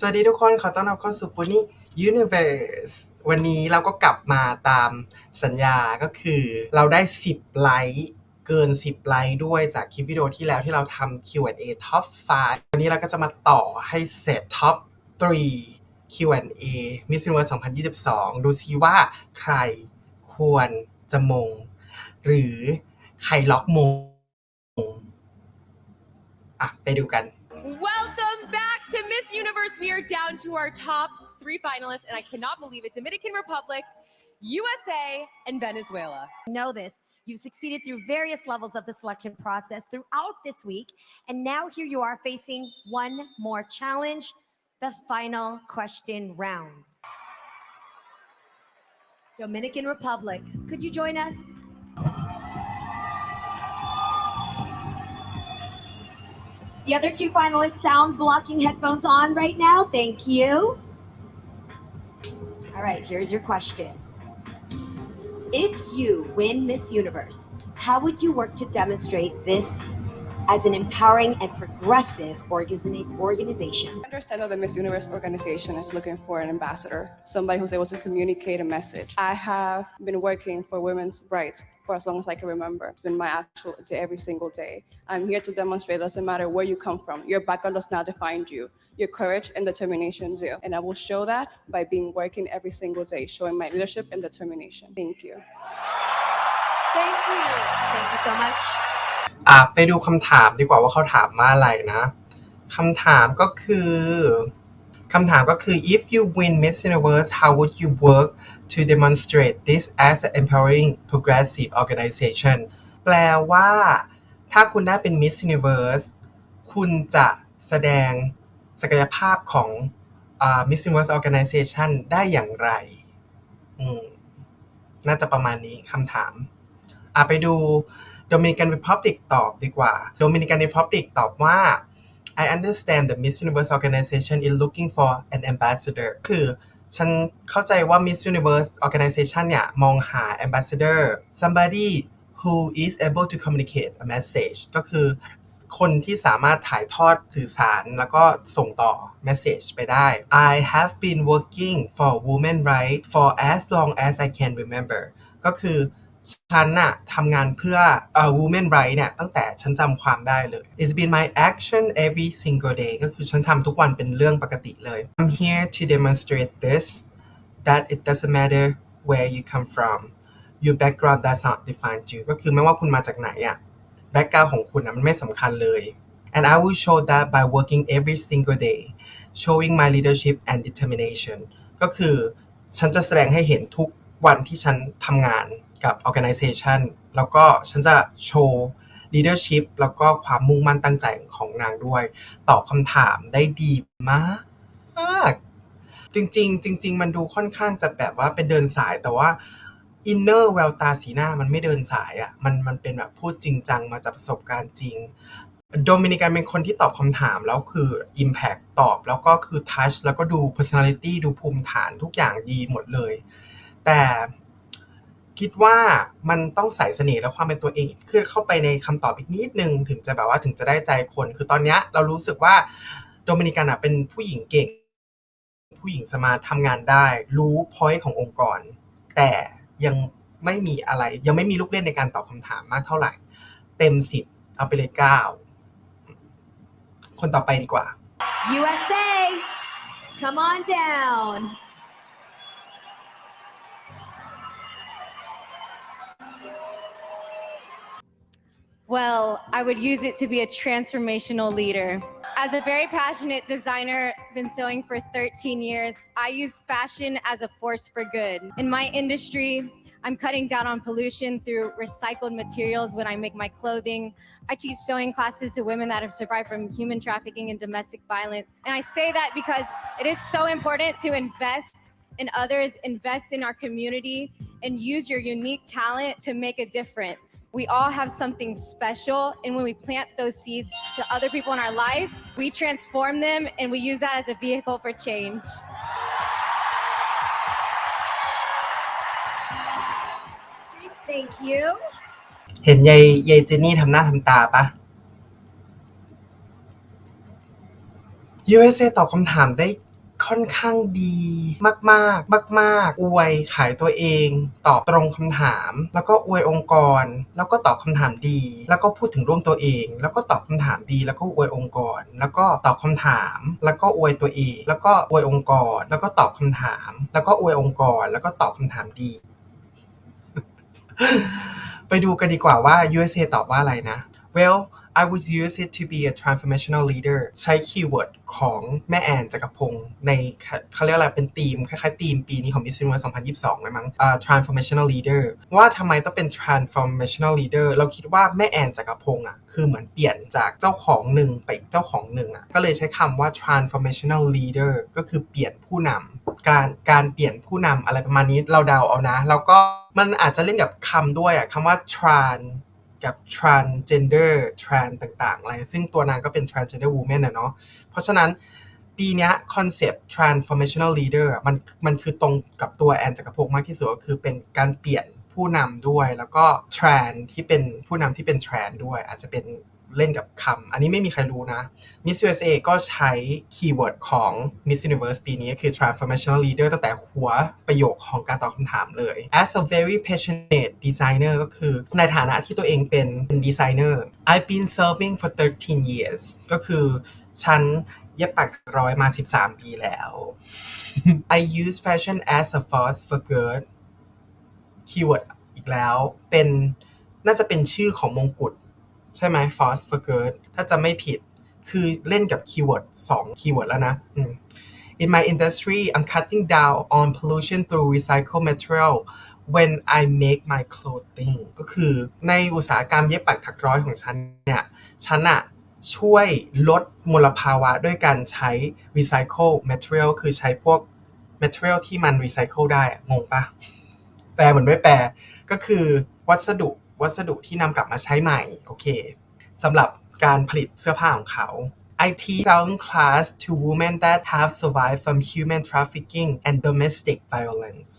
สวัสดีทุกคนขอต้อนรับเข้าสู่ปูนี่ Universe วันนี้เราก็กลับมาตามสัญญาก็คือ เราได้ 10 ไลค์เกิน 10 ไลค์ด้วยจากคลิปวิดีโอที่แล้วที่เราทำ Q&A Top 5 วันนี้เราก็จะมาต่อให้เสร็จ Top 3 Q&A Miss Universe 2022 ดูซิว่าใครควรจะมง หรือใครล็อกมง อะ ไปดูกัน Miss Universe. We are down to our top three finalists, and I cannot believe it Dominican Republic, USA, and Venezuela. know this. You've succeeded through various levels of the selection process throughout this week. And now here you are facing one more challenge the final question round. Dominican Republic, could you join us? The other two finalists, sound blocking headphones on right now. Thank you. All right, here's your question. If you win Miss Universe, how would you work to demonstrate this as an empowering and progressive organization? I understand that the Miss Universe organization is looking for an ambassador, somebody who's able to communicate a message. I have been working for women's rights for as long as I can remember. It's been my actual day every single day. I'm here to demonstrate it doesn't matter where you come from, your background does not define you. Your courage and determination do. And I will show that by being working every single day, showing my leadership and determination. Thank you. Thank you. Thank you so much. อะไปดูคำถามดีกว่าว่าเขาถามว่าอะไรนะคำถามก็คือคำถามก็คือ if you win Miss Universe how would you work to demonstrate this as an empowering progressive organization แปลว่า ถ้าคุณได้เป็น Miss Universe คุณจะแสดงศักยภาพของ Miss Universe Organization ได้อย่างไร น่าจะประมาณนี้คำถาม อะไปดู Dominican Republic ตอบดีกว่า Dominican Republic ตอบว่า I understand the Miss Universe organization is looking for an ambassador คือฉันเข้าใจว่า Miss Universe organization เนี่ย มองหา ambassador somebody who is able to communicate a message ก็คือคนที่สามารถถ่ายทอดสื่อสารแล้วก็ส่งต่อ message ไปได้ I have been working for women rights for as long as I can remember ก็คือ ฉันน่ะทำงานเพื่อเอ่อ women right เนี่ยตั้งแต่ฉันจำความได้เลย It's been my action every single day ก็คือฉันทำทุกวันเป็นเรื่องปกติเลย I'm here to demonstrate this that it doesn't matter where you come from your background does not define you ก็คือไม่ว่าคุณมาจากไหนอะ background ของคุณนะมันไม่สำคัญเลย and I will show that by working every single day showing my leadership and determination ก็คือฉันจะแสดงให้เห็นทุกวันที่ฉันทำงาน กับ organization แล้วก็ฉันจะโชว์ leadership แล้วก็ความมุ่งมั่นตั้งใจของนางด้วย ตอบคำถามได้ดีมาก จริง ๆ จริง ๆ มันดูค่อนข้างจะแบบว่าเป็นเดินสายแต่ว่าอินเนอร์แววตาสีหน้ามันไม่เดินสายอะ่ะมันมันเป็นแบบพูดจริงจังมาจากประสบการณ์จริงโดมินิกันเป็นคนที่ตอบคำถามแล้วคือ Impact ตอบแล้วก็คือ Touch แล้วก็ดู Personality ดูภูมิฐานทุกอย่างดีหมดเลย แต่ คิดว่ามันต้องใส่เสน่ห์และความเป็นตัวเองขึ้นเข้าไปในคำตอบอีกนิดนึง ถึงจะแบบว่าถึงจะได้ใจคน คือตอนนี้เรารู้สึกว่าโดมินิกันอะเป็นผู้หญิงเก่ง ผู้หญิงสมารถทำงานได้ รู้พอยต์ขององค์กร แต่ยังไม่มีอะไร ยังไม่มีลูกเล่นในการตอบคำถามมากเท่าไหร่ เต็มสิบเอาไปเลยเก้าคนต่อไปดีกว่า USA, come on down. Well, I would use it to be a transformational leader. As a very passionate designer, been sewing for 13 years, I use fashion as a force for good. In my industry, I'm cutting down on pollution through recycled materials when I make my clothing. I teach sewing classes to women that have survived from human trafficking and domestic violence. And I say that because it is so important to invest in others, invest in our community, and use your unique talent to make a difference. We all have something special, and when we plant those seeds to other people in our life, we transform them and we use that as a vehicle for change. Thank you. เห็นยายยายเจนนี่ทำหน้าทำตาปะ USA ตอบคำถามได้ ค่อนข้างดีมากๆมากๆอวยขายตัวเอง ตอบตรงคำถาม แล้วก็อวยองค์กร แล้วก็ตอบคำถามดี แล้วก็พูดถึงร่วมตัวเอง แล้วก็ตอบคำถามดี แล้วก็อวยองค์กร แล้วก็ตอบคำถาม แล้วก็อวยตัวเอง แล้วก็อวยองค์กร แล้วก็ตอบคำถาม แล้วก็อวยองค์กร แล้วก็ตอบคำถามดี ไปดูกันดีกว่าว่า USA ตอบว่าอะไรนะ Well I would use it to be a transformational leader ใช้คีย์เวิร์ดของแม่แอนจักรพงศ์ในเขาเรียกอะไรเป็นธีม คล้ายๆธีมปีนี้ของ Miss Universe 2022เลยมั้งอ่า transformational leader ว่าทำไมต้องเป็น transformational leader เราคิดว่าแม่แอนจักรพงศ์อะคือเหมือนเปลี่ยนจากเจ้าของหนึ่งไปอีกเจ้าของหนึ่งอะก็เลยใช้คำว่า transformational leader ก็คือเปลี่ยนผู้นำการการเปลี่ยนผู้นำอะไรประมาณนี้เราเดาเอานะ แล้วก็มันอาจจะเล่นกับคำด้วยอะคำว่า trans กับ transgender trans ต่างๆอะไรซึ่งตัวนางก็เป็น transgender woman นะเนาะเพราะฉะนั้นปีนี้คอนเซปต์ transformational leader มันมันคือตรงกับตัวแอนจักรพงศ์มากที่สุดก็คือเป็นการเปลี่ยนผู้นำด้วย แล้วก็ trans ที่เป็นผู้นำที่เป็น trans ด้วยอาจจะเป็น เล่นกับคำ อันนี้ไม่มีใครรู้นะ Miss USA ก็ใช้คีย์เวิร์ดของ Miss Universe ปีนี้คือ transformational leader ตั้งแต่หัวประโยคของการตอบคำถามเลย as a very passionate designer ก็คือในฐานะที่ตัวเองเป็นดีไซเนอร์ I've been serving for 13 years ก็คือฉันเย็บปักร้อยมา 13 ปีแล้ว I use fashion as a force for good คีย์เวิร์ดอีกแล้ว เป็นน่าจะเป็นชื่อของมงกุฎ ใช่ไหม force for good ถ้าจะไม่ผิด คือเล่นกับคีย์เวิร์ด2คีย์เวิร์ดแล้วนะ In my industry, I'm cutting down on pollution through recycled material when I make my clothing ก็คือในอุตสาหกรรมเย็บปักถักร้อยของฉันเนี่ย ฉันอะช่วยลดมลภาวะด้วยการใช้ recycle material คือใช้พวก material ที่มัน recycle ได้ งงปะแปลเหมือนไม่แปล ก็คือวัสดุ วัสดุที่นำกลับมาใช้ใหม่โอเคสำหรับการผลิตเสื้อผ้าของเขา I teach sound class to women that have survived from human trafficking and domestic violence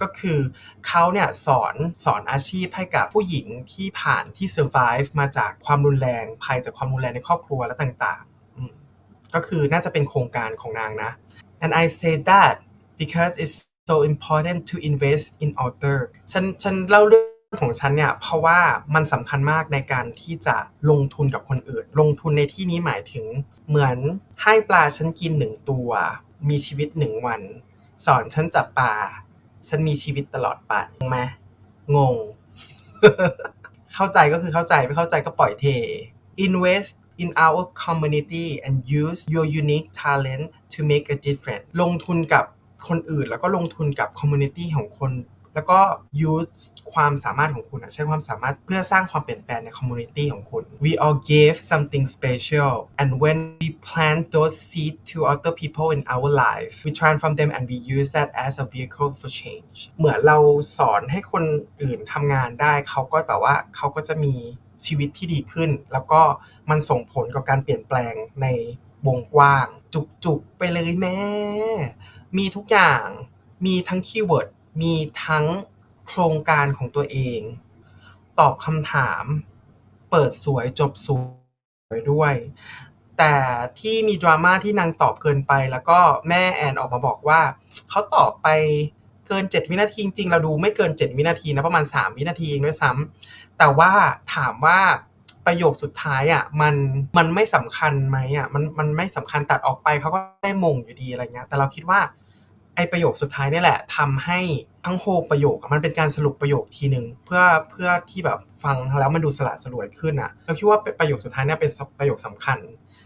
ก็คือเขาเนี่ยสอนสอนอาชีพให้กับผู้หญิงที่ผ่านที่ survive มาจากความรุนแรงภัยจากความรุนแรงในครอบครัวและต่างๆ ก็คือน่าจะเป็นโครงการของนางนะ and I say that because it's so important to invest in author ฉันฉันเล่าเรื่อง ของฉันเนี่ยเพราะว่ามันสำคัญมากในการที่จะลงทุนกับคนอื่น ลงทุนในที่นี้หมายถึงเหมือนให้ปลาฉันกินหนึ่งตัว มีชีวิตหนึ่งวัน สอนฉันจับปลาฉันมีชีวิตตลอดไปงงไหมงง เข้าใจก็คือเข้าใจไม่เข้าใจก็ปล่อยเท invest in our community and use your unique talent to make a difference ลงทุนกับคนอื่นแล้วก็ลงทุนกับ community ของคน แล้วก็ use ความสามารถของคุณใช้ความสามารถเพื่อสร้างความเปลี่ยนแปลงใน community ของคุณ we all gave something special and when we plant those seeds to other people in our life we transform them and we use that as a vehicle for change เหมือนเราสอนให้คนอื่นทำงานได้เขาก็แบบว่าเขาก็จะมีชีวิตที่ดีขึ้น แล้วก็มันส่งผลกับการเปลี่ยนแปลงในวงกว้าง จุกๆ ไปเลยแม่ มีทุกอย่างมีทั้งคีย์เวิร์ด มีทั้งโครงการของตัวเอง ตอบคำถาม เปิดสวยจบสวยด้วย แต่ที่มีดราม่าที่นางตอบเกินไป แล้วก็แม่แอนออกมาบอกว่า เขาตอบไปเกิน 7 วินาทีจริงเราดูไม่เกิน 7 วินาทีนะประมาณ 3 วินาทีเองด้วยซ้ำแต่ว่าถามว่าประโยคสุดท้ายอะมันมันไม่สำคัญไหมอะมันมันไม่สำคัญตัดออกไปเขาก็ได้มงอยู่ดีอะไรเงี้ยแต่เราคิดว่า ไอประโยคสุดท้ายนี่แหละทำให้ทั้งโฮประโยคมันเป็นการสรุปประโยคทีหนึ่งเพื่อเพื่อที่แบบฟังแล้วมันดูสละสลวยขึ้นอะเราคิดว่าประโยคสุดท้ายเนี่ยเป็นประโยคสำคัญ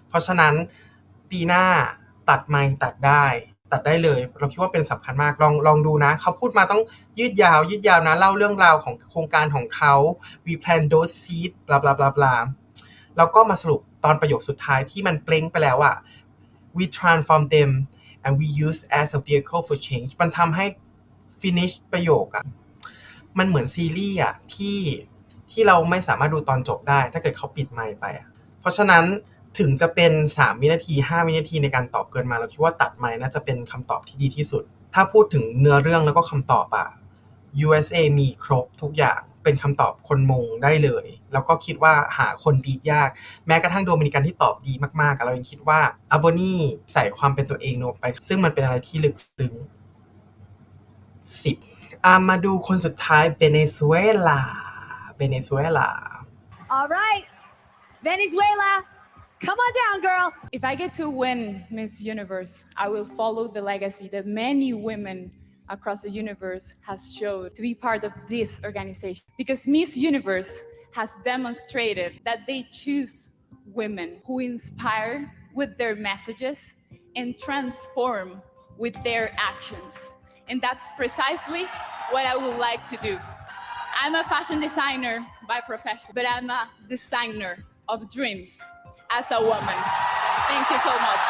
เพราะฉะนั้นปีหน้าตัดไม่ตัดได้ตัดได้เลย เราคิดว่าเป็นสำคัญมากลองลองดูนะ เขาพูดมาต้องยืดยาว ยืดยาวนะ เล่าเรื่องราวของโครงการของเขา we plan those seed บลาบลาบลาบลาแล้วก็มาสรุปตอนประโยคสุดท้ายที่มันเปล่งไปแล้วอะ we transform them and we use as a vehicle for change มันทำให้ finish ประโยคอะมันเหมือนซีรีส์อะที่ที่เราไม่สามารถดูตอนจบได้ ถ้าเกิดเขาปิดไมค์ไปอะเพราะฉะนั้นถึงจะเป็น 3 วินาที 5 วินาทีในการตอบเกินมา เราคิดว่าตัดไมค์น่าจะเป็นคำตอบที่ดีที่สุด ถ้าพูดถึงเนื้อเรื่องแล้วก็คำตอบอะ USA มีครบทุกอย่าง เป็นคำตอบคนมงได้เลย แล้วก็คิดว่าหาคนบีทยาก แม้กระทั่งโดมินิกันที่ตอบดีมากๆอะเรายังคิดว่าอาโบนี่ใส่ความเป็นตัวเองลงไป ซึ่งมันเป็นอะไรที่ลึกซึ้ง10อามาดูคนสุดท้ายเบเนซุเอลาเบเนซุเอลา All right, Venezuela, come on down, girl. If I get to win Miss Universe, I will follow the legacy that many women across the universe has showed to be part of this organization. Because Miss Universe has demonstrated that they choose women who inspire with their messages and transform with their actions. And that's precisely what I would like to do. I'm a fashion designer by profession, but I'm a designer of dreams as a woman. Thank you so much.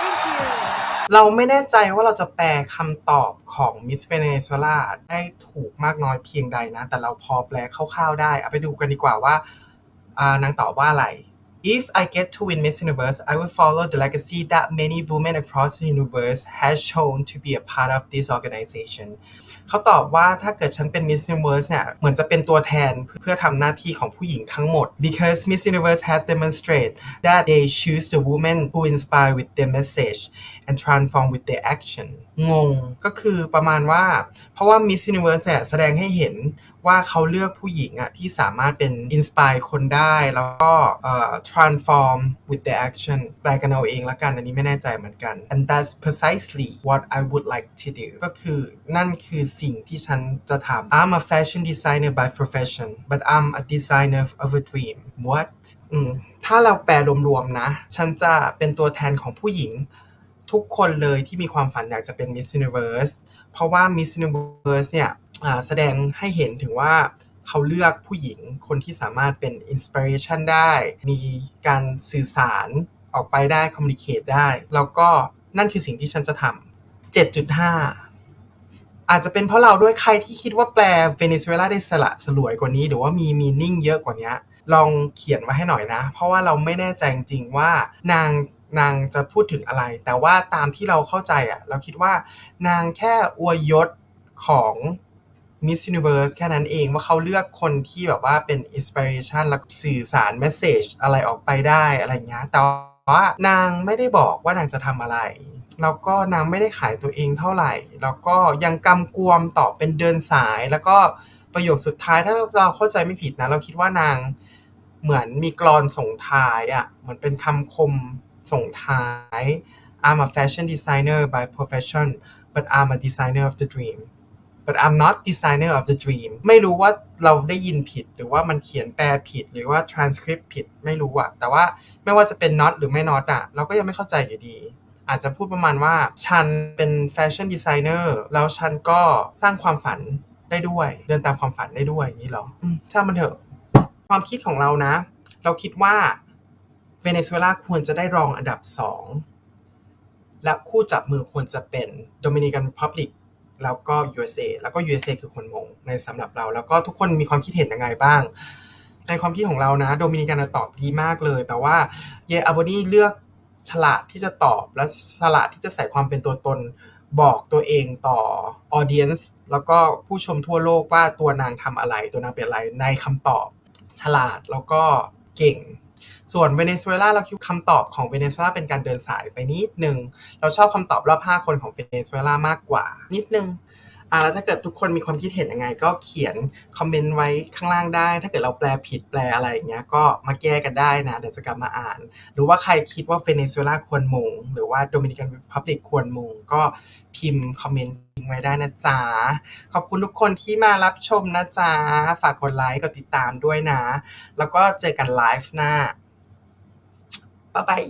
Thank you. เราไม่แน่ใจว่าเราจะแปลคำตอบของมิสเ e เนซุเอลาได้ถูกมากน้อยเพียงใดนะ แต่เราพอแปลคร่าวๆได้ เอาไปดูกันดีกว่าว่านางตอบว่าอะไร If I get to win Miss Universe, I will follow the legacy that many women across the universe has shown to be a part of this organization. เขาตอบว่าถ้าเกิดฉันเป็น Miss Universe เนี่ย เหมือนจะเป็นตัวแทนเพื่อทำหน้าที่ของผู้หญิงทั้งหมด because Miss Universe had demonstrated that they choose the women who inspire with their message and transform with their action งง ก็คือประมาณว่า เพราะว่า Miss Universe เนี่ยแสดงให้เห็น ว่าเขาเลือกผู้หญิงอะที่สามารถเป็น inspire คนได้แล้วก็เอ่อ transform with the action แปลกันเอาเองละกัน อันนี้ไม่แน่ใจเหมือนกัน and that's precisely what I would like to do ก็คือนั่นคือสิ่งที่ฉันจะทำ I'm a fashion designer by profession but I'm a designer of a dream what อืมถ้าเราแปลรวมๆนะ ฉันจะเป็นตัวแทนของผู้หญิงทุกคนเลยที่มีความฝันอยากจะเป็น Miss Universe เพราะว่า Miss Universe เนี่ย แสดงให้เห็นถึงว่าเขาเลือกผู้หญิงคนที่สามารถเป็น inspiration ได้ มีการสื่อสารออกไปได้ communicate ได้ แล้วก็นั่นคือสิ่งที่ฉันจะทำ7.5 อาจจะเป็นเพราะเราด้วยใครที่คิดว่าแปลเวเนซุเอลาได้สละสลวยกว่านี้ หรือว่ามีมีนิ่งเยอะกว่านี้ลองเขียนมาให้หน่อยนะ เพราะว่าเราไม่แน่ใจจริงๆว่านางนางจะพูดถึงอะไร แต่ว่าตามที่เราเข้าใจอะ่ะเราคิดว่านางแค่อวยยศของ Miss Universe แค่นั้นเองว่าเขาเลือกคนที่แบบว่าเป็น inspiration แล้วสื่อสาร message อะไรออกไปได้อะไรเงี้ยแต่ว่านางไม่ได้บอกว่านางจะทำอะไรแล้วก็นางไม่ได้ขายตัวเองเท่าไหร่ แล้วก็ยังกำกวมตอบเป็นเดินสาย แล้วก็ประโยคสุดท้ายถ้าเราเข้าใจไม่ผิดนะ เราคิดว่านางเหมือนมีกรอนส่งท้ายอะ่ะเหมือนเป็นคำคมส่งท้าย I'm a fashion designer by profession but I'm a designer of the dream but I'm not designer of the dream ไม่รู้ว่าเราได้ยินผิดหรือว่ามันเขียนแปลผิดหรือว่า transcript ผิดไม่รู้อะแต่ว่าไม่ว่าจะเป็น not หรือไม่ not อะเราก็ยังไม่เข้าใจอยู่ดี อาจจะพูดประมาณว่า ฉันเป็นแฟชั่นดีไซเนอร์แล้วฉันก็สร้างความฝันได้ด้วย เดินตามความฝันได้ด้วยอย่างนี้หรออืมช่ามันเถอะ ความคิดของเรานะ เราคิดว่าเวเนซุเอลาควรจะได้รองอันดับ2และคู่จับมือควรจะเป็นโดมินิกัน r ี p บลิก แล้วก็ USA แล้วก็ USA คือคนมงในสำหรับเรา แล้วก็ทุกคนมีความคิดเห็นยังไงบ้าง ในความคิดของเรานะ โดมินิกันตอบดีมากเลย แต่ว่าเยอาโบนี่เลือกฉลาดที่จะตอบและฉลาดที่จะใส่ความเป็นตัวตนบอกตัวเองต่อ audience แล้วก็ผู้ชมทั่วโลกว่าตัวนางทำอะไร ตัวนางเป็นอะไรในคำตอบฉลาดแล้วก็เก่ง ส่วนเวเนซุเอลาเราคิดคำตอบของเวเนซุเอลาเป็นการเดินสายไปนิดนึง เราชอบคำตอบรอบ 5 คนของเวเนซุเอลามากกว่า นิดนึงอ่าแล้วถ้าเกิดทุกคนมีความคิดเห็นยังไง ก็เขียนคอมเมนต์ไว้ข้างล่างได้ ถ้าเกิดเราแปลผิดแปลอะไรอย่างเงี้ยก็มาแก้กันได้นะ เดี๋ยวจะกลับมาอ่าน หรือว่าใครคิดว่าเวเนซุเอลาควรมง หรือว่าโดมินิกัน r ี p บลิกควรมง ก็พิมพ์คอมเมนต์ทิ้งไว้ได้นะจ๊ะ ขอบคุณทุกคนที่มารับชมนะจ๊ะ ฝากกดไลค์กดติดตามด้วยนะ แล้วก็เจอกันไลฟ์หน้า บ๊ายบาย